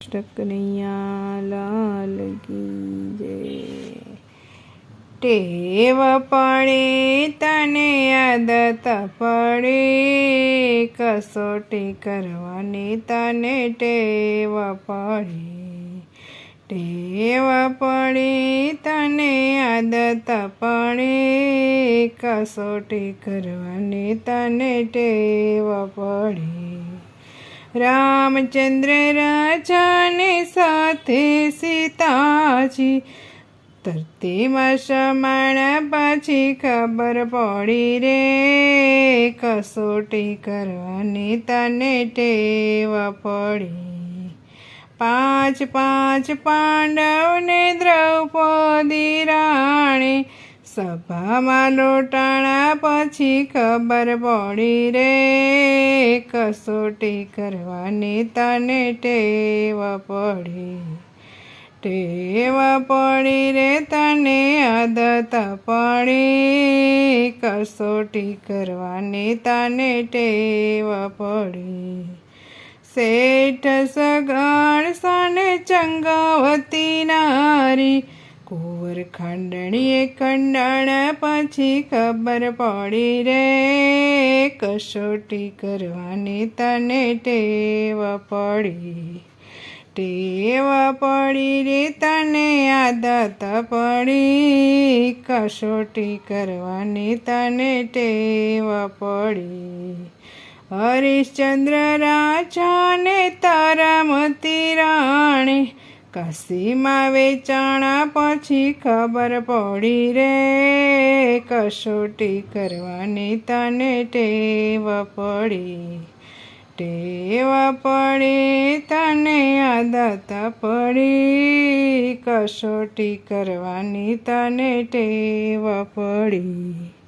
કનૈયા લાલ કી જય ટેવ પડે તને આદત પડે કસોટી કરવાની તને ટેવ પડે ટેવ પડે તને આદત પડે કસોટી કરવાની તને ટેવ પડે રામચંદ્ર રાજાને સાથે સીતાજી ધરતીમાં સમાણા પછી ખબર પડી રે. કસોટી કરવાની તને ટેવ પડી. પાંચ પાંચ પાંડવને દ્રૌપદી રાણી સભામાં લોટાણા પછી ખબર પડી રે. કસોટી કરવાની તને ટેવ પડી ટેવ પડી રે તને આદત પડી. કસોટી કરવાની તને ટેવ પડી. શેઠ સગણ સને ચંગાવતી નારી કુંવર ખંડણીએ ખંડણ પછી ખબર પડી રે. કસોટી કરવાની તને ટેવ પડી. ટેવ પડી રે તને આદત પડી. કસોટી કરવાની તને ટેવ પડી. હરિશ્ચંદ્ર રાજાને તારામતી રાણી કાશીમાં વેચાણા પછી ખબર પડી રે, કસોટી કરવાની તને ટેવ પડી. ટેવ પડી, તને આદત પડી. કસોટી કરવાની તને ટેવ પડી.